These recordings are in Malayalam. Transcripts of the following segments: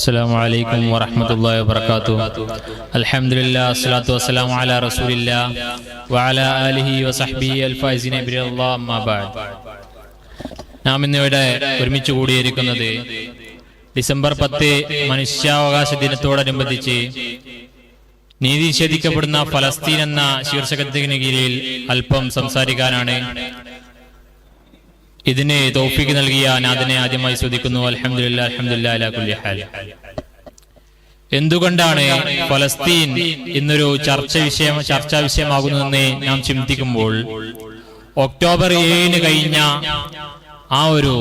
അസ്സലാമു അലൈക്കും വറഹ്മത്തുള്ളാഹി വബറകാതുഹു. അൽഹംദുലില്ലാ അസ്സലാത്തു വസ്സലാമു അലാ റസൂലില്ലാ വഅലാ ആലിഹി വസഹ്ബിഹി അൽഫായിസിന ബിറല്ലാഹ് അമ്മാ ബഅദ്. നാം ഇന്നിവിടെ ഒരുമിച്ച് കൂടിയിരിക്കുന്നത് ഡിസംബർ പത്ത് മനുഷ്യാവകാശ ദിനത്തോടനുബന്ധിച്ച് നീതി നിഷേധിക്കപ്പെടുന്ന ഫലസ്തീൻ എന്ന ശീർഷകത്തിന് കീഴിൽ അല്പം സംസാരിക്കാനാണ് ഇതിന് തോഫിക്ക് നൽകിയ നാഥനെ ആദ്യമായി ശ്രദ്ധിക്കുന്നു എന്തുകൊണ്ടാണ് ഫലസ്തീൻ ഇന്നൊരു ചർച്ച വിഷയം ചർച്ചാ വിഷയമാകുന്നതെന്ന് നാം ചിന്തിക്കുമ്പോൾ ഒക്ടോബർ ഏഴിന് കഴിഞ്ഞ ആ ഒരു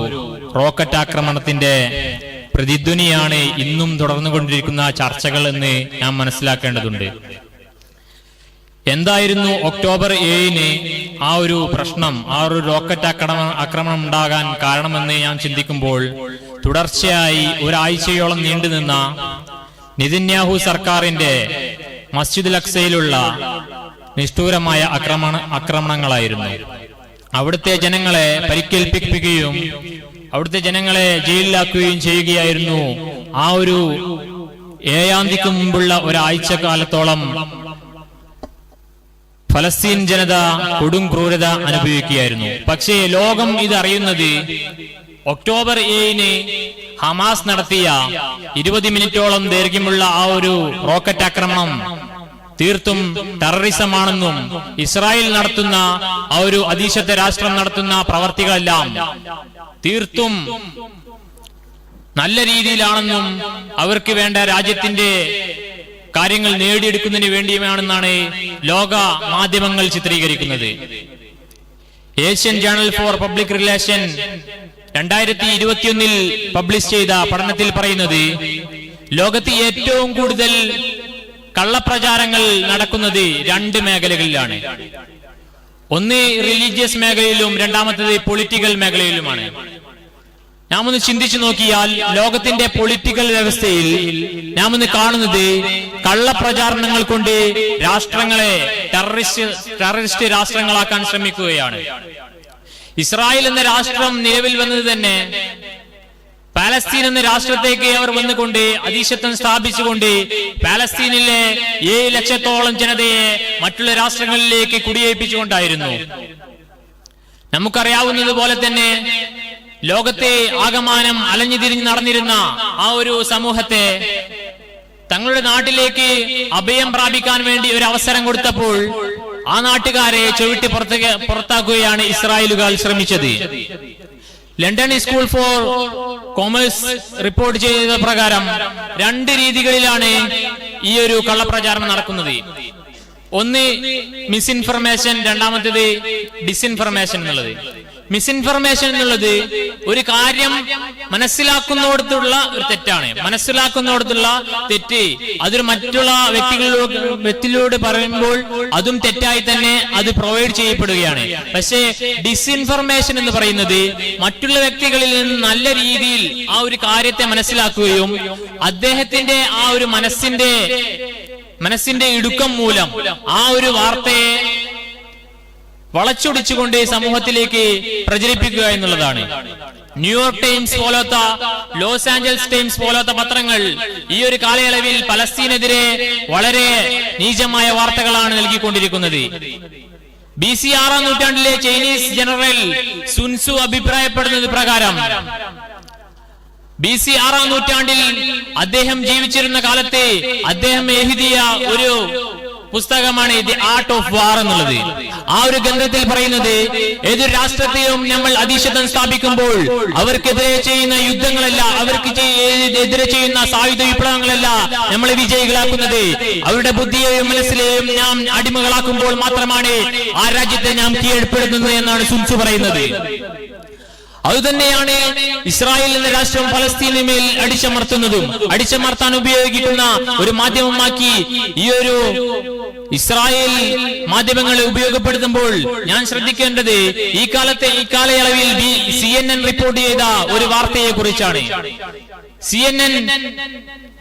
റോക്കറ്റ് ആക്രമണത്തിന്റെ പ്രതിധ്വനിയാണ് ഇന്നും തുടർന്നുകൊണ്ടിരിക്കുന്ന ചർച്ചകൾ എന്ന് നാം മനസ്സിലാക്കേണ്ടതുണ്ട്. എന്തായിരുന്നു ഒക്ടോബർ ഏഴിന് ആ ഒരു പ്രശ്നം ആ ഒരു റോക്കറ്റ് ആക്രമണം ആക്രമണം ഉണ്ടാകാൻ കാരണമെന്ന് ഞാൻ ചിന്തിക്കുമ്പോൾ തുടർച്ചയായി ഒരാഴ്ചയോളം നീണ്ടുനിന്ന നിതിന്യാഹു സർക്കാരിന്റെ മസ്ജിദ് ലക്സയിലുള്ള നിഷ്ഠൂരമായ ആക്രമണ ആക്രമണങ്ങളായിരുന്നു. അവിടുത്തെ ജനങ്ങളെ പരിക്കേൽപ്പിക്കുകയും അവിടുത്തെ ജനങ്ങളെ ജയിലിലാക്കുകയും ചെയ്യുകയായിരുന്നു ആ ഒരു ഏഴാം തീയതിക്ക് മുമ്പുള്ള ഒരാഴ്ച കാലത്തോളം ഫലസ്തീൻ ജനത കൊടും ക്രൂരത അനുഭവിക്കുകയായിരുന്നു. പക്ഷേ ലോകം ഇത് അറിയുന്നത് ഒക്ടോബർ ഏഴിന് ഹമാസ് നടത്തിയ ഇരുപത് മിനിറ്റോളം ദൈർഘ്യമുള്ള ആ ഒരു റോക്കറ്റ് ആക്രമണം തീർത്തും ടെററിസമാണെന്നും ഇസ്രായേൽ നടത്തുന്ന ആ ഒരു അതീശത്തെ രാഷ്ട്രം നടത്തുന്ന പ്രവർത്തികളെല്ലാം തീർത്തും നല്ല രീതിയിലാണെന്നും അവർക്ക് വേണ്ട രാജ്യത്തിന്റെ കാര്യങ്ങൾ നേടിയെടുക്കുന്നതിന് വേണ്ടിയാണെന്നാണ് ലോക മാധ്യമങ്ങൾ ചിത്രീകരിക്കുന്നത്. Asian journal for public relation രണ്ടായിരത്തി ഇരുപത്തിയൊന്നിൽ പബ്ലിഷ് ചെയ്ത പഠനത്തിൽ പറയുന്നത് ലോകത്ത് ഏറ്റവും കൂടുതൽ കള്ളപ്രചാരങ്ങൾ നടക്കുന്നത് രണ്ട് മേഖലകളിലാണ്. ഒന്ന് റിലീജിയസ് മേഖലയിലും രണ്ടാമത്തേത് പൊളിറ്റിക്കൽ മേഖലയിലുമാണ്. നാം ചിന്തിച്ചു നോക്കിയാൽ ലോകത്തിന്റെ പൊളിറ്റിക്കൽ വ്യവസ്ഥയിൽ നാം ഒന്ന് കാണുന്നത് കള്ളപ്രചാരണങ്ങൾ കൊണ്ട് രാഷ്ട്രങ്ങളെ ടെററിസ്റ്റ് ടെററിസ്റ്റ് രാഷ്ട്രങ്ങളാക്കാൻ ശ്രമിക്കുകയാണ്. ഇസ്രായേൽ എന്ന രാഷ്ട്രം നിലവിൽ വന്നത് തന്നെ പാലസ്തീൻ എന്ന രാഷ്ട്രത്തേക്ക് അവർ വന്നുകൊണ്ട് അതീശത്വം സ്ഥാപിച്ചുകൊണ്ട് പാലസ്തീനിലെ ഏഴ് ലക്ഷത്തോളം ജനതയെ മറ്റുള്ള രാഷ്ട്രങ്ങളിലേക്ക് കുടിയേൽപ്പിച്ചുകൊണ്ടായിരുന്നു നമുക്കറിയാവുന്നത് പോലെ തന്നെ ലോകത്തെ ആകമാനം അലഞ്ഞു തിരിഞ്ഞ് നടന്നിരുന്ന ആ ഒരു സമൂഹത്തെ തങ്ങളുടെ നാട്ടിലേക്ക് അഭയം പ്രാപിക്കാൻ വേണ്ടി ഒരു അവസരം കൊടുത്തപ്പോൾ ആ നാട്ടുകാരെ ചുവിട്ടി പുറത്തേക്ക് പുറത്താക്കുകയാണ് ഇസ്രായേലുകാർ ശ്രമിച്ചത്. London school for commerce report ചെയ്ത പ്രകാരം രണ്ട് രീതികളിലാണ് ഈ ഒരു കള്ളപ്രചാരണം നടക്കുന്നത്. ഒന്ന് മിസ്ഇൻഫർമേഷൻ രണ്ടാമത്തേത് ഡിസ്ഇൻഫർമേഷൻ എന്നുള്ളത്. മിസ്ഇൻഫർമേഷൻ എന്നുള്ളത് ഒരു കാര്യം മനസ്സിലാക്കുന്നോടത്തുള്ള ഒരു തെറ്റാണ്. മനസ്സിലാക്കുന്നോടത്തുള്ള തെറ്റ്. അതൊരു മറ്റുള്ള വ്യക്തികളിലൂടെ വ്യക്തിയിലൂടെ പറയുമ്പോൾ അതും തെറ്റായി തന്നെ അത് പ്രൊവൈഡ് ചെയ്യപ്പെടുകയാണ്. പക്ഷേ ഡിസ്ഇൻഫർമേഷൻ എന്ന് പറയുന്നത് മറ്റുള്ള വ്യക്തികളിൽ നിന്ന് നല്ല രീതിയിൽ ആ ഒരു കാര്യത്തെ മനസ്സിലാക്കുകയും അദ്ദേഹത്തിന്റെ ആ ഒരു മനസ്സിന്റെ മനസ്സിന്റെ ഇടുക്കം മൂലം ആ ഒരു വാർത്തയെ വളച്ചൊടിച്ചുകൊണ്ട് സമൂഹത്തിലേക്ക് പ്രചരിപ്പിക്കുക എന്നുള്ളതാണ്. ന്യൂയോർക്ക് ടൈംസ് പോലത്ത ലോസ് ആഞ്ചൽസ് ടൈംസ് പോലത്തെ പത്രങ്ങൾ ഈ ഒരു കാലയളവിൽ പലസ്തീനെതിരെ വളരെ നീചമായ വാർത്തകളാണ് നൽകിക്കൊണ്ടിരിക്കുന്നത്. ബി സി ആറാം നൂറ്റാണ്ടിലെ ചൈനീസ് ജനറൽ സുൻസു അഭിപ്രായപ്പെടുന്നത് പ്രകാരം ബി സി ആറാം നൂറ്റാണ്ടിൽ അദ്ദേഹം ജീവിച്ചിരുന്ന കാലത്തെ അദ്ദേഹം എഴുതിയ ഒരു പുസ്തകമാണ് ദി ആർട്ട് ഓഫ് വാർ എന്നുള്ളത്. ആ ഒരു ഗ്രന്ഥത്തിൽ പറയുന്നത് ഏതൊരു രാഷ്ട്രത്തെയും നമ്മൾ അധീശത്വം സ്ഥാപിക്കുമ്പോൾ അവർക്കെതിരെ ചെയ്യുന്ന യുദ്ധങ്ങളല്ല അവർക്ക് എതിരെ ചെയ്യുന്ന സായുധ വിപ്ലവങ്ങളല്ല നമ്മളെ വിജയികളാക്കുന്നത്. അവരുടെ ബുദ്ധിയെയും മനസ്സിലെയും നാം അടിമകളാക്കുമ്പോൾ മാത്രമാണ് ആ രാജ്യത്തെ നാം കീഴ്പ്പെടുന്നത് എന്നാണ് സുൻസു പറയുന്നത്. അതുതന്നെയാണ് ഇസ്രായേൽ എന്ന രാഷ്ട്രം ഫലസ്തീനു മേൽ അടിച്ചമർത്തുന്നതും അടിച്ചമർത്താൻ ഉപയോഗിക്കുന്ന ഒരു മാധ്യമമാക്കി ഈ ഒരു ഇസ്രായേൽ മാധ്യമങ്ങളെ ഉപയോഗപ്പെടുത്തുമ്പോൾ ഞാൻ ശ്രദ്ധിക്കേണ്ടത് ഈ കാലത്തെ ഈ കാലയളവിൽ സി റിപ്പോർട്ട് ചെയ്ത ഒരു വാർത്തയെ കുറിച്ചാണ് സി എൻ എൻ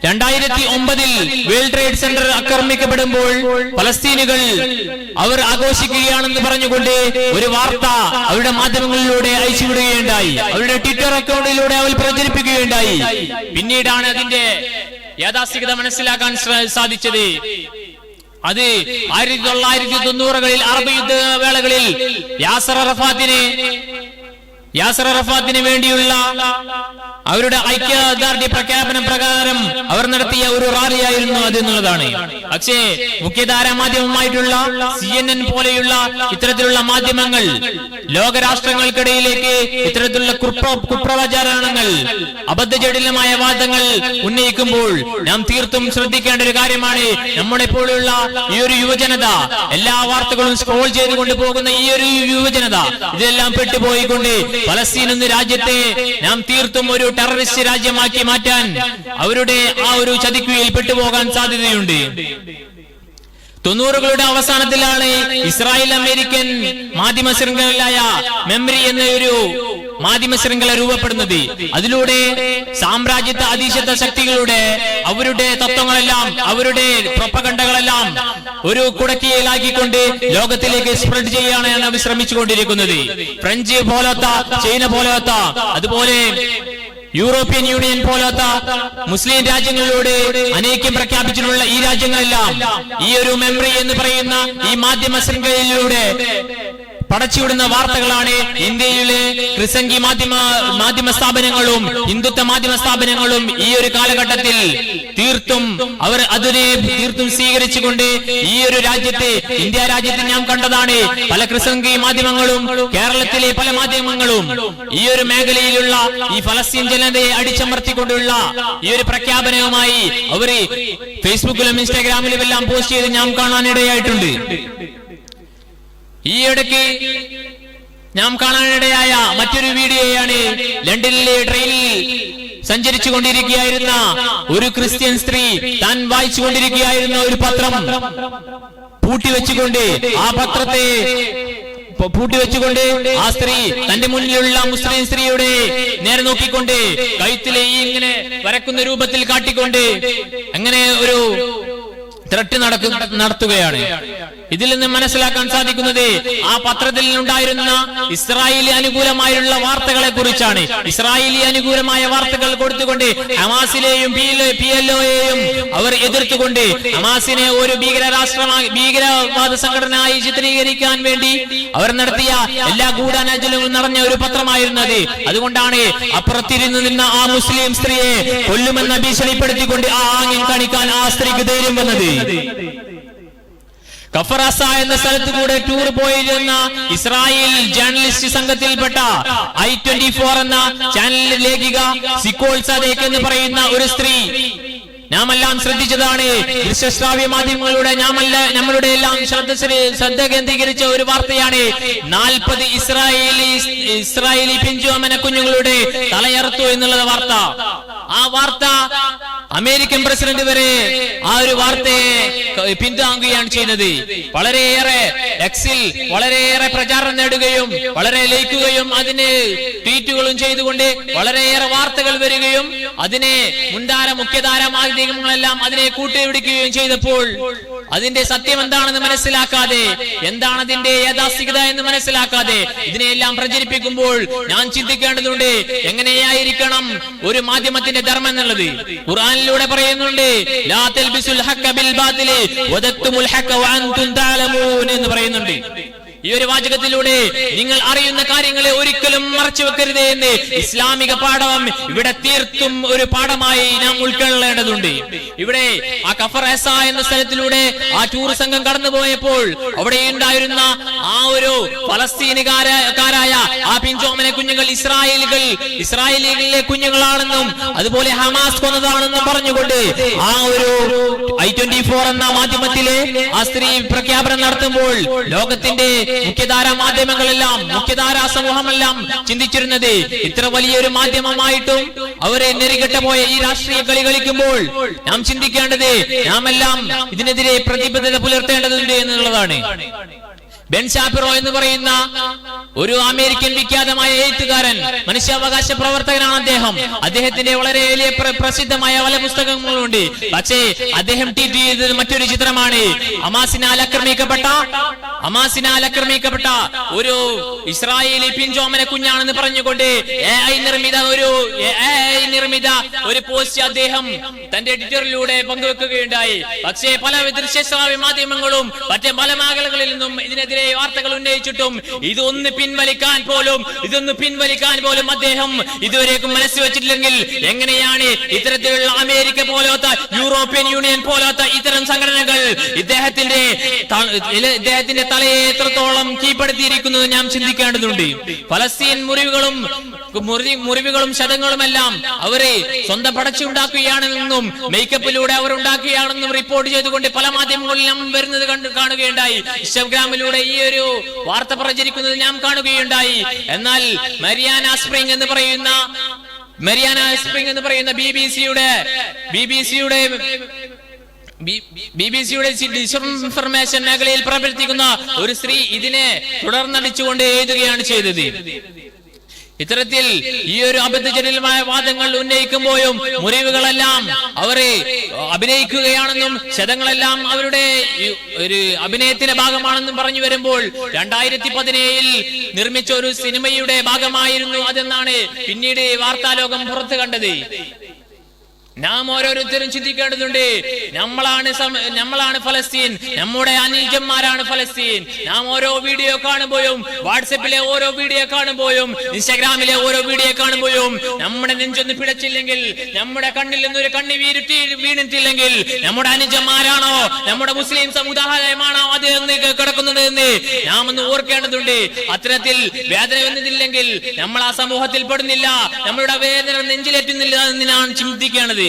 രണ്ടായിരത്തി ഒമ്പതിൽ വേൾഡ് ട്രേഡ് സെന്റർ ആക്രമിക്കപ്പെടുമ്പോൾ പലസ്തീനുകൾ അവർ ആഘോഷിക്കുകയാണെന്ന് പറഞ്ഞുകൊണ്ട് ഒരു വാർത്ത അവരുടെ മാധ്യമങ്ങളിലൂടെ അയച്ചുവിടുകയുണ്ടായി അവരുടെ ട്വിറ്റർ അക്കൗണ്ടിലൂടെ അവർ പ്രചരിപ്പിക്കുകയുണ്ടായി. പിന്നീടാണ് അതിന്റെ യാഥാസ്ഥികത മനസ്സിലാക്കാൻ സാധിച്ചത്. അത് ആയിരത്തി തൊള്ളായിരത്തി തൊണ്ണൂറുകളിൽ അറബ് യുദ്ധ വേളകളിൽ യാസർ അറഫാത്തിന് യാസർ അറഫാത്തിന് വേണ്ടിയുള്ള അവരുടെ ഐക്യദാർഢ്യ പ്രഖ്യാപനം പ്രകാരം അവർ നടത്തിയ ഒരു റാലിയായിരുന്നു അത് എന്നുള്ളതാണ്. പക്ഷേ മുഖ്യധാര മാധ്യമമായിട്ടുള്ള സി എൻ എൻ പോലെയുള്ള ഇത്തരത്തിലുള്ള മാധ്യമങ്ങൾ ലോകരാഷ്ട്രങ്ങൾക്കിടയിലേക്ക് ഇത്തരത്തിലുള്ള കുപ്ര കുപ്രവചാരണങ്ങൾ അബദ്ധജടിലമായ വാദങ്ങൾ ഉന്നയിക്കുമ്പോൾ നാം തീർത്തും ശ്രദ്ധിക്കേണ്ട ഒരു കാര്യമാണ്. നമ്മുടെ പോലുള്ള ഈ ഒരു യുവജനത എല്ലാ വാർത്തകളും സ്ക്രോൾ ചെയ്തുകൊണ്ട് കൊണ്ടുപോകുന്ന ഈ ഒരു യുവജനത ഇതെല്ലാം പെട്ടുപോയിക്കൊണ്ട് പലസ്തീൻ എന്ന രാജ്യത്തെ നാം തീർത്തും ഒരു ടെററിസ്റ്റ് രാജ്യമാക്കി മാറ്റാൻ അവരുടെ ആ ഒരു ചതിക്കുയിൽ പെട്ടുപോകാൻ സാധ്യതയുണ്ട്. തൊണ്ണൂറുകളുടെ അവസാനത്തിലാണ് ഇസ്രായേൽ അമേരിക്കൻ മാധ്യമ ശൃംഖലയായ മെമ്മറി എന്ന ഒരു മാധ്യമ ശൃംഖല രൂപപ്പെടുന്നത്. അതിലൂടെ സാമ്രാജ്യത്തെ അധീശത്വ ശക്തികളുടെ അവരുടെ തത്വങ്ങളെല്ലാം അവരുടെ പ്രൊപ്പകണ്ടകളെല്ലാം ഒരു കുടക്കിയിലാക്കിക്കൊണ്ട് ലോകത്തിലേക്ക് സ്പ്രെഡ് ചെയ്യാനാണ് അവർ ശ്രമിച്ചുകൊണ്ടിരിക്കുന്നത് ഫ്രഞ്ച് പോലത്ത ചൈന പോലത്ത അതുപോലെ യൂറോപ്യൻ യൂണിയൻ പോലത്തെ മുസ്ലിം രാജ്യങ്ങളിലൂടെ അനേക്യം പ്രഖ്യാപിച്ചിട്ടുള്ള ഈ രാജ്യങ്ങളെല്ലാം ഈ ഒരു മെമ്മറി എന്ന് പറയുന്ന ഈ മാധ്യമ ശൃംഖലയിലൂടെ പടച്ചുവിടുന്ന വാർത്തകളാണ് ഇന്ത്യയിലെ ക്രിസംഗി മാധ്യമ മാധ്യമ സ്ഥാപനങ്ങളും ഹിന്ദുത്വ മാധ്യമ സ്ഥാപനങ്ങളും ഈ ഒരു കാലഘട്ടത്തിൽ തീർത്തും അവർ അതിനെ തീർത്തും സ്വീകരിച്ചുകൊണ്ട് ഈ ഒരു രാജ്യത്തെ ഇന്ത്യ രാജ്യത്തെ ഞാൻ കണ്ടതാണ്. പല ക്രിസംഗി മാധ്യമങ്ങളും കേരളത്തിലെ പല മാധ്യമങ്ങളും ഈ ഒരു മേഖലയിലുള്ള ഈ ഫലസ്തീൻ ജനതയെ അടിച്ചമർത്തിക്കൊണ്ടുള്ള ഈ ഒരു പ്രഖ്യാപനവുമായി അവർ ഫേസ്ബുക്കിലും ഇൻസ്റ്റാഗ്രാമിലും എല്ലാം പോസ്റ്റ് ചെയ്ത് ഞാൻ കാണാനിടയായിട്ടുണ്ട്. ഈ ഇടയ്ക്ക് ഞാൻ കാണാനിടയായ മറ്റൊരു വീഡിയോയാണ് ലണ്ടനിലെ ട്രെയിനിൽ സഞ്ചരിച്ചു കൊണ്ടിരിക്കുകയായിരുന്ന ഒരു ക്രിസ്ത്യൻ സ്ത്രീ താൻ വായിച്ചു കൊണ്ടിരിക്കുകയായിരുന്ന ഒരു പത്രം പൂട്ടിവെച്ചുകൊണ്ട് ആ പത്രത്തെ പൂട്ടി പൂട്ടിവെച്ചുകൊണ്ട് ആ സ്ത്രീ തന്റെ മുന്നിലുള്ള മുസ്ലിം സ്ത്രീയുടെ നേരെ നോക്കിക്കൊണ്ട് കഴുത്തിലെ ഈ ഇങ്ങനെ വരക്കുന്ന രൂപത്തിൽ കാട്ടിക്കൊണ്ട് അങ്ങനെ ഒരു ത്രട്ട് നടക്കുന്ന നടത്തുകയാണ്. ഇതിൽ നിന്ന് മനസ്സിലാക്കാൻ സാധിക്കുന്നത് ആ പത്രത്തിൽ ഉണ്ടായിരുന്ന ഇസ്രായേലി അനുകൂലമായുള്ള വാർത്തകളെ കുറിച്ചാണ്. ഇസ്രായേലി അനുകൂലമായ വാർത്തകൾ കൊടുത്തുകൊണ്ട് ഹമാസിലെയും പി എൽ ഒയെയും അവർ എതിർത്തുകൊണ്ട് ഹമാസിനെ ഒരു ഭീകര രാഷ്ട്രമായി ഭീകരവാദ സംഘടനയായി ചിത്രീകരിക്കാൻ വേണ്ടി അവർ നടത്തിയ എല്ലാ ഗൂഢാലോചനകളും നിറഞ്ഞ ഒരു പത്രമായിരുന്നത്. അതുകൊണ്ടാണ് അപ്പുറത്തിരുന്ന് നിന്ന ആ മുസ്ലിം സ്ത്രീയെ കൊല്ലുമെന്ന ഭീഷണിപ്പെടുത്തിക്കൊണ്ട് ആ ആംഗ്യം കാണിക്കാൻ ആ സ്ത്രീക്ക് ധൈര്യം വന്നത്. കഫറാസ എന്ന സ്ഥലത്ത് കൂടെ ടൂർ പോയിരുന്ന ഇസ്രായേൽ ജേർണലിസ്റ്റ് സംഘത്തിൽപ്പെട്ട ഐ ട്വന്റി ഫോർ എന്ന ചാനലിലെ ലേഖിക സിക്കോൾ എന്ന് പറയുന്ന ഒരു സ്ത്രീ. നാമെല്ലാം ശ്രദ്ധിച്ചതാണ്. ദൃശ്യശ്രാവ്യ മാധ്യമങ്ങളുടെ നാമല്ല നമ്മളുടെ എല്ലാം ശ്രദ്ധ ശ്രദ്ധ കേന്ദ്രീകരിച്ച ഒരു വാർത്തയാണ്. നാൽപ്പത് ഇസ്രായേലി ഇസ്രായേലി പിഞ്ചുവമന കുഞ്ഞുങ്ങളുടെ തലയർത്തു എന്നുള്ള വാർത്ത. ആ വാർത്ത അമേരിക്കൻ പ്രസിഡന്റ് വരെ ആ ഒരു വാർത്തയെ പിന്താങ്ങുകയാണ് ചെയ്യുന്നത്. വളരെയേറെ എക്സിൽ വളരെയേറെ പ്രചാരണം നേടുകയും വളരെ ലയിക്കുകയും അതിന് ട്വീറ്റുകളും ചെയ്തുകൊണ്ട് വളരെയേറെ വാർത്തകൾ വരികയും അതിനെ മുൻധാര മുഖ്യധാര മാധ്യമങ്ങളെല്ലാം അതിനെ കൂട്ടിപിടിക്കുകയും ചെയ്തപ്പോൾ അതിന്റെ സത്യം എന്താണെന്ന് മനസ്സിലാക്കാതെ എന്താണ് അതിന്റെ യാഥാസ്ഥികത എന്ന് മനസ്സിലാക്കാതെ ഇതിനെയെല്ലാം പ്രചരിപ്പിക്കുമ്പോൾ ഞാൻ ചിന്തിക്കേണ്ടതുണ്ട് എങ്ങനെയായിരിക്കണം ഒരു മാധ്യമത്തിന്റെ ധർമ്മം എന്നുള്ളത്? ഖുർആനിലൂടെ പറയുന്നുണ്ട് ലാ തൽബിസുൽ ഹഖ ബിൽ ബാത്തിലി വദത്തുമുൽ ഹഖ വഅൻതും തഅലമൂൻ എന്ന് പറയുന്നുണ്ട്. ഈ ഒരു വാചകത്തിലൂടെ നിങ്ങൾ അറിയുന്ന കാര്യങ്ങളെ ഒരിക്കലും മറച്ചു വെക്കരുത് എന്ന് ഇസ്ലാമിക പാഠം ഇവിടെ തീർത്തും ഒരു പാഠമായി നാം ഉൾക്കൊള്ളേണ്ടതുണ്ട്. ഇവിടെ ആ കഫറേസ എന്ന സ്ഥലത്തിലൂടെ ആ ടൂർ സംഘം കടന്നുപോയപ്പോൾ അവിടെ ഉണ്ടായിരുന്ന ആ ഒരു ഫലസ്തീനുകാരായ ആ പിഞ്ചോമനെ കുഞ്ഞുങ്ങൾ ഇസ്രായേലുകൾ ഇസ്രായേലികളിലെ കുഞ്ഞുങ്ങളാണെന്നും അതുപോലെ ഹമാസ് കൊന്നതാണെന്നും പറഞ്ഞുകൊണ്ട് ആ ഒരു ഐ ട്വന്റി ഫോർ എന്ന മാധ്യമത്തിലെ ആ സ്ത്രീ പ്രഖ്യാപനം നടത്തുമ്പോൾ ലോകത്തിന്റെ മുഖ്യധാര മാധ്യമങ്ങളെല്ലാം മുഖ്യധാര സമൂഹമെല്ലാം ചിന്തിച്ചിരുന്നത് ഇത്ര വലിയൊരു മാധ്യമമായിട്ടും അവരെ നെറികെട്ട പോയ ഈ രാഷ്ട്രീയ കളി കളിക്കുമ്പോൾ നാം ചിന്തിക്കേണ്ടത് നാം എല്ലാം ഇതിനെതിരെ പ്രതിബദ്ധത പുലർത്തേണ്ടതുണ്ട് എന്നുള്ളതാണ്. ബെൻ ഷാപ്പിറോ എന്ന് പറയുന്ന ഒരു അമേരിക്കൻ വിഖ്യാതമായ എഴുത്തുകാരൻ മനുഷ്യാവകാശ പ്രവർത്തകനാണ് അദ്ദേഹം. അദ്ദേഹത്തിന്റെ വളരെ വലിയ പ്ര- പ്രസിദ്ധമായ പല പുസ്തകങ്ങളുണ്ട്. പക്ഷേ അദ്ദേഹം ട്വീറ്റ് ചെയ്തത് മറ്റൊരു ചിത്രമാണ്. അമാസിനാൽ ആക്രമിക്കപ്പെട്ട അമാസിനാൽ ആക്രമിക്കപ്പെട്ട ഒരു ഇസ്രായേലി പിഞ്ചോമന കുഞ്ഞാണെന്ന് പറഞ്ഞുകൊണ്ട് നിർമ്മിത ഒരു നിർമ്മിത ഒരു പോസ്റ്റ് അദ്ദേഹം തന്റെ എഡിറ്ററിലൂടെ പങ്കുവെക്കുകയുണ്ടായി. പക്ഷേ പല ദൃശ്യശ്രാവ്യ മാധ്യമങ്ങളും മറ്റേ പല മേഖലകളിൽ നിന്നും ഇതിനെതിരെ വാർത്തകൾ ഉന്നയിച്ചിട്ടും ഇതൊന്ന് പിൻവലിക്കാൻ പോലും ഇതൊന്ന് പിൻവലിക്കാൻ പോലും അദ്ദേഹം ഇതുവരേക്കും മനസ്സ് വെച്ചിട്ടില്ലെങ്കിൽ എങ്ങനെയാണ് ഇത്തരത്തിലുള്ള അമേരിക്ക പോലത്തെ യൂറോപ്യൻ യൂണിയൻ പോലത്തെ ഇത്തരം സംഘടനകൾ ഇദ്ദേഹത്തിന്റെ ഇദ്ദേഹത്തിന്റെ തലയെ എത്രത്തോളം കീഴ്പ്പെടുത്തിയിരിക്കുന്നത് ഞാൻ ചിന്തിക്കേണ്ടതുണ്ട്. ഫലസ്തീൻ മുറിവുകളും മുറി മുറിവുകളും ശതങ്ങളുമെല്ലാം അവരെ സ്വന്തം പടച്ചുണ്ടാക്കുകയാണെന്നും മേക്കപ്പിലൂടെ അവർ ഉണ്ടാക്കുകയാണെന്നും റിപ്പോർട്ട് ചെയ്തുകൊണ്ട് പല മാധ്യമങ്ങളിലും വരുന്നത് കണ്ട് കാണുകയുണ്ടായി. ഇൻസ്റ്റഗ്രാമിലൂടെ ഒരു വാർത്ത പ്രചരിക്കുന്നത് ഞാൻ കാണുകയുണ്ടായി. എന്നാൽ മരിയാന സ്പ്രിംഗ് എന്ന് പറയുന്ന മരിയാന സ്പ്രിംഗ് എന്ന് പറയുന്ന ബി ബി സിയുടെ ബി ബി സിയുടെ ബി ബി സിയുടെ ഡിസ്ഇൻഫർമേഷൻ മേഖലയിൽ പ്രവർത്തിക്കുന്ന ഒരു സ്ത്രീ ഇതിനെ തുടർന്നടിച്ചുകൊണ്ട് എഴുതുകയാണ് ചെയ്തത്. ഇത്തരത്തിൽ ഈ ഒരു അബദ്ധജനിലമായ വാദങ്ങൾ ഉന്നയിക്കുമ്പോഴും മുറിവുകളെല്ലാം അവരെ അഭിനയിക്കുകയാണെന്നും ശതങ്ങളെല്ലാം അവരുടെ ഒരു അഭിനയത്തിന്റെ ഭാഗമാണെന്നും പറഞ്ഞു വരുമ്പോൾ രണ്ടായിരത്തി പതിനേഴിൽ നിർമ്മിച്ച ഒരു സിനിമയുടെ ഭാഗമായിരുന്നു അതെന്നാണ് പിന്നീട് വാർത്താലോകം പുറത്തു കണ്ടത്. നാം ഓരോരുത്തരും ചിന്തിക്കേണ്ടതുണ്ട്. നമ്മളാണ് നമ്മളാണ് ഫലസ്തീൻ. നമ്മുടെ അനുജന്മാരാണ് ഫലസ്തീൻ. നാം ഓരോ വീഡിയോ കാണുമ്പോഴും വാട്സപ്പിലെ ഓരോ വീഡിയോ കാണുമ്പോഴും ഇൻസ്റ്റാഗ്രാമിലെ ഓരോ വീഡിയോ കാണുമ്പോഴും നമ്മുടെ നെഞ്ചൊന്ന് പിടച്ചില്ലെങ്കിൽ നമ്മുടെ കണ്ണിൽ നിന്നൊരു കണ്ണി വീരുട്ടി വീണിട്ടില്ലെങ്കിൽ നമ്മുടെ അനുജന്മാരാണോ നമ്മുടെ മുസ്ലിം സമുദായമാണോ അത് എന്ന് കിടക്കുന്നത് എന്ന് നാം ഒന്ന് ഓർക്കേണ്ടതുണ്ട്. അത്തരത്തിൽ വേദന വന്നതില്ലെങ്കിൽ നമ്മൾ ആ സമൂഹത്തിൽ പെടുന്നില്ല. നമ്മളുടെ വേദന നെഞ്ചിലേറ്റുന്നില്ല എന്ന് നാം ചിന്തിക്കേണ്ടത്.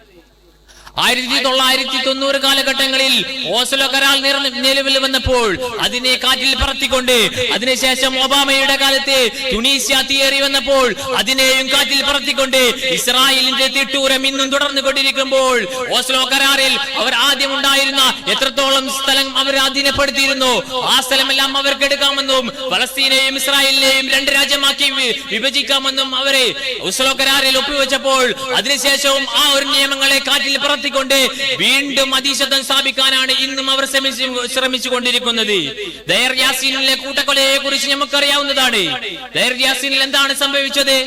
ആയിരത്തി തൊള്ളായിരത്തി തൊണ്ണൂറ് കാലഘട്ടങ്ങളിൽ ഓസ്ലോ കരാർ നിലവിൽ വന്നപ്പോൾ അതിനെ കാറ്റിൽ പറത്തിക്കൊണ്ട് അതിനുശേഷം ഒബാമയുടെ കാലത്ത് തുണീസ്യ തിയറി വന്നപ്പോൾ അതിനെയും കാറ്റിൽ പറത്തിക്കൊണ്ട് ഇസ്രായേലിന്റെ തിട്ടൂരം ഇന്നും തുടർന്നു കൊണ്ടിരിക്കുമ്പോൾ ഓസ്ലോ കരാറിൽ അവർ ആദ്യം ഉണ്ടായിരുന്ന എത്രത്തോളം സ്ഥലം അവർ അധീനപ്പെടുത്തിയിരുന്നു ആ സ്ഥലമെല്ലാം അവർക്ക് എടുക്കാമെന്നും ഫലസ്തീനെയും ഇസ്രായേലിനെയും രണ്ട് രാജ്യമാക്കി വിഭജിക്കാമെന്നും അവരെ ഓസ്ലോ കരാറിൽ ഒപ്പുവെച്ചപ്പോൾ അതിനുശേഷവും ആ ഒരു നിയമങ്ങളെ കാറ്റിൽ പറത്തിക്കൊണ്ട് വീണ്ടും അതീശത്വം സ്ഥാപിക്കാനാണ് ഇന്നും അവർ ശ്രമിച്ചു ശ്രമിച്ചുകൊണ്ടിരിക്കുന്നത്. ദയർ യാസീനിലെ കൂട്ടക്കൊലയെ കുറിച്ച് നമുക്കറിയാവുന്നതാണ്. ദയർ യാസീനിൽ എന്താണ് സംഭവിച്ചത്?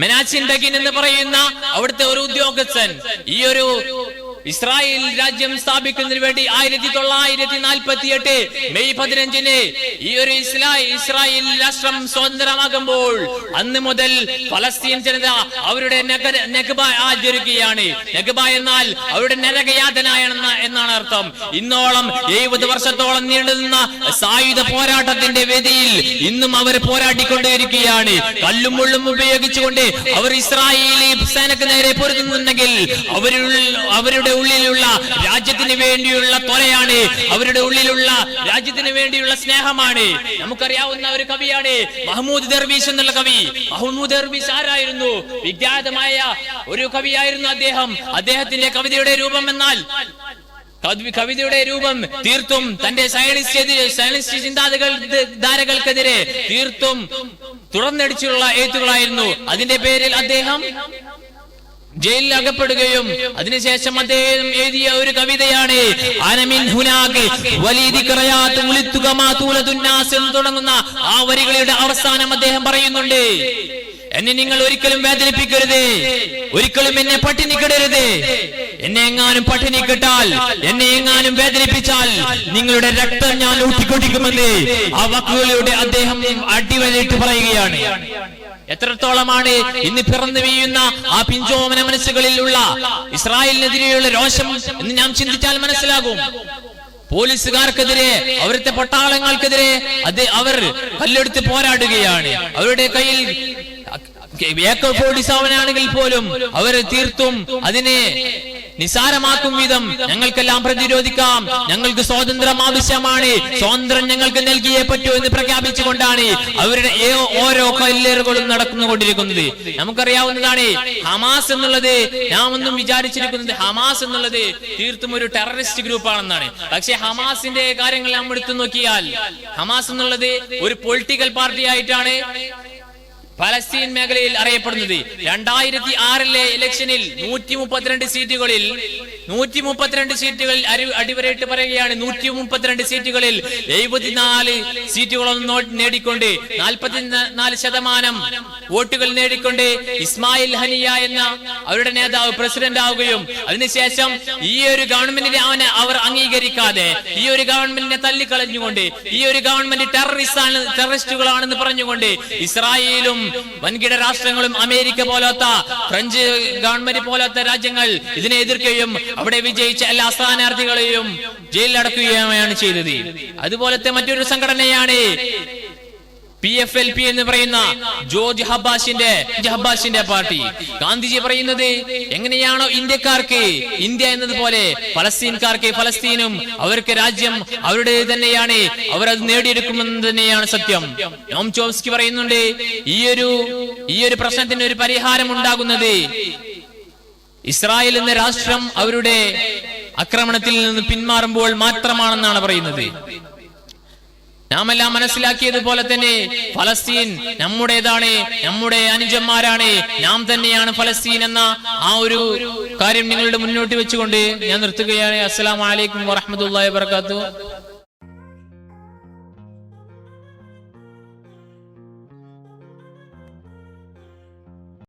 മെനാച്ചിൻ ഡഗിൻ എന്ന് പറയുന്ന അവിടുത്തെ ഒരു ഉദ്യോഗസ്ഥൻ ഈ ഒരു ഇസ്രായേൽ രാജ്യം സ്ഥാപിക്കുന്നതിന് വേണ്ടി ആയിരത്തി തൊള്ളായിരത്തി നാൽപ്പത്തി എട്ട് മെയ് പതിനഞ്ചിന് ഈ ഒരു ഇസ്ലായി ഇസ്രായേൽ രാഷ്ട്രം സ്വതന്ത്രമാകുമ്പോൾ അന്ന് മുതൽ ഫലസ്തീൻ ജനത അവരുടെ ആചരിക്കുകയാണ്. നെഗബ എന്നാൽ അവരുടെ നരകയാതന എന്നാണ് അർത്ഥം. ഇന്നോളം എഴുപത് വർഷത്തോളം നീണ്ടുനിന്ന സായുധ പോരാട്ടത്തിന്റെ വേദിയിൽ ഇന്നും അവർ പോരാടിക്കൊണ്ടേയിരിക്കുകയാണ്. കല്ലും മുള്ളും ഉപയോഗിച്ചുകൊണ്ട് അവർ ഇസ്രായേലി സേനക്ക് നേരെ പൊരുതുന്നുണ്ടെങ്കിൽ അവരിൽ അവരുടെ ഉള്ളിലുള്ള രാജ്യത്തിന് വേണ്ടിയുള്ള തൊലയാണ് അവരുടെ ഉള്ളിലുള്ള രാജ്യത്തിന് വേണ്ടിയുള്ള സ്നേഹമാണ്. നമുക്കറിയാവുന്ന ഒരു കവിയാണ് മഹമ്മൂദ് ദർവീസ് എന്നുള്ള കവി. മഹമ്മൂദ് ദർവീസ് ആരായിരുന്നു? വിഖ്യാതമായ ഒരു കവിയായിരുന്നു അദ്ദേഹം. അദ്ദേഹത്തിന്റെ കവിതയുടെ രൂപം എന്നാൽ കവി- കവിതയുടെ രൂപം തീർത്തും തന്റെ സയനിസ്റ്റ് സയനിസ്റ്റ് ചിന്താതകൾ ധാരകൾക്കെതിരെ തീർത്തും തുറന്നടിച്ചുള്ള എഴുത്തുകളായിരുന്നു. അതിന്റെ പേരിൽ അദ്ദേഹം ജയിലിൽ അകപ്പെടുകയും അതിനുശേഷം അദ്ദേഹം എഴുതിയ ഒരു കവിതയാണ് അനമിൻ എന്ന് തുടങ്ങുന്ന ആ വരികളുടെ അവസാനം അദ്ദേഹം പറയുന്നുണ്ട്. എന്നെ നിങ്ങൾ ഒരിക്കലും വേദനിപ്പിക്കരുത് ഒരിക്കലും എന്നെ പട്ടിണി കിടരുത്. എന്നെ എങ്ങാനും പട്ടിണി കിട്ടാൽ എന്നെ എങ്ങാനും വേദനിപ്പിച്ചാൽ നിങ്ങളുടെ രക്തം ഞാൻ ഊട്ടിക്കൊണ്ടിരിക്കുമെന്ന്. ആ വാക്കുകളിലൂടെ അദ്ദേഹം അടിവരയിട്ട് പറയുകയാണ്. എത്രത്തോളമാണ് ഇന്ന് പിറന്നു വീഴുന്ന ആ പിഞ്ചോമന മനസ്സുകളിലുള്ള ഇസ്രായേലിനെതിരെയുള്ള രോഷം എന്ന് ഞാൻ ചിന്തിച്ചാൽ മനസ്സിലാകും പോലീസുകാർക്കെതിരെ അവരുടെ പട്ടാളങ്ങൾക്കെതിരെ അത് അവർ കല്ലെടുത്ത് പോരാടുകയാണ് അവരുടെ കയ്യിൽ ഏക്കോ ഫോർട്ടി ആണെങ്കിൽ പോലും അവർ തീർത്തും അതിനെ നിസാരമാക്കും വിധം ഞങ്ങൾക്കെല്ലാം പ്രതിരോധിക്കാം. ഞങ്ങൾക്ക് സ്വാതന്ത്ര്യം ആവശ്യമാണ്. സ്വാതന്ത്ര്യം ഞങ്ങൾക്ക് നൽകിയേ പറ്റൂ എന്ന് പ്രഖ്യാപിച്ചുകൊണ്ടാണ് അവരുടെ ഓരോ കല്ലേറുകളും നടന്നുകൊണ്ടിരിക്കുന്നത്. നമുക്കറിയാവുന്നതാണ് ഹമാസ് എന്നുള്ളത് ഞാൻ ഒന്നും വിചാരിച്ചിരിക്കുന്നത് ഹമാസ് എന്നുള്ളത് തീർത്തും ഒരു ടെററിസ്റ്റ് ഗ്രൂപ്പാണെന്നാണ്. പക്ഷെ ഹമാസിന്റെ കാര്യങ്ങൾ നമ്മൾ എടുത്തു നോക്കിയാൽ ഹമാസ് എന്നുള്ളത് ഒരു പൊളിറ്റിക്കൽ പാർട്ടി ആയിട്ടാണ് പലസ്തീൻ മേഖലയിൽ അറിയപ്പെടുന്നത്. രണ്ടായിരത്തി ആറിലെ ഇലക്ഷനിൽ നൂറ്റി മുപ്പത്തിരണ്ട് സീറ്റുകളിൽ നൂറ്റി മുപ്പത്തിരണ്ട് സീറ്റുകളിൽ അരി- അടിവരയിട്ട് പറയുകയാണ്. നൂറ്റി മുപ്പത്തിരണ്ട് സീറ്റുകളിൽ എഴുപത്തിനാല് സീറ്റുകളൊന്നും നേടിക്കൊണ്ട് നാൽപ്പത്തി നാല് ശതമാനം വോട്ടുകൾ നേടിക്കൊണ്ട് ഇസ്മായിൽ ഹനിയ എന്ന അവരുടെ നേതാവ് പ്രസിഡന്റ് ആവുകയും അതിനുശേഷം ഈ ഒരു ഗവൺമെന്റിനെ അവനെ അവർ അംഗീകരിക്കാതെ ഈ ഒരു ഗവൺമെന്റിനെ തള്ളിക്കളഞ്ഞുകൊണ്ട് ഈ ഒരു ഗവൺമെന്റ് ടെററിസ്റ്റ് ആണ് ടെററിസ്റ്റുകളാണെന്ന് പറഞ്ഞുകൊണ്ട് ഇസ്രായേലും വൻകിട രാഷ്ട്രങ്ങളും അമേരിക്ക പോലത്തെ ഫ്രഞ്ച് ഗവൺമെന്റ് പോലത്തെ രാജ്യങ്ങൾ ഇതിനെ എതിർക്കുകയും അവിടെ വിജയിച്ച എല്ലാ സ്ഥാനാർത്ഥികളെയും ജയിലിലടക്കുകയാണ് ചെയ്തത്. അതുപോലത്തെ മറ്റൊരു സംഘടനയാണ് പി എഫ് എൽ പി എന്ന് പറയുന്ന ജോർജ് ഹബ്ബാസിന്റെ ഹബ്ബാസിന്റെ പാർട്ടി. ഗാന്ധിജി പറയുന്നത് എങ്ങനെയാണോ ഇന്ത്യക്കാർക്ക് ഇന്ത്യ എന്നതുപോലെ ഫലസ്തീൻകാർക്ക് ഫലസ്തീനും അവർക്ക് രാജ്യം അവരുടെ തന്നെയാണ് അവർ അത് നേടിയെടുക്കുമെന്ന് തന്നെയാണ് സത്യം. നോം ചോംസ്കി പറയുന്നുണ്ട് ഈ ഒരു ഈ ഒരു പ്രശ്നത്തിന് ഒരു പരിഹാരം ഉണ്ടാകുന്നത് ഇസ്രായേൽ എന്ന രാഷ്ട്രം അവരുടെ ആക്രമണത്തിൽ നിന്ന് പിന്മാറുമ്പോൾ മാത്രമാണെന്നാണ് പറയുന്നത്. നാം എല്ലാം മനസ്സിലാക്കിയതുപോലെ തന്നെ ഫലസ്തീൻ നമ്മുടേതാണ് നമ്മുടെ അനുജന്മാരാണ് നാം തന്നെയാണ് ഫലസ്തീൻ എന്ന ആ ഒരു കാര്യം നിങ്ങളുടെ മുന്നോട്ട് വെച്ചുകൊണ്ട് ഞാൻ നിർത്തുകയാണ്. അസ്സലാമു അലൈക്കും വറഹ്മത്തുള്ളാഹി വബറകാതുഹു.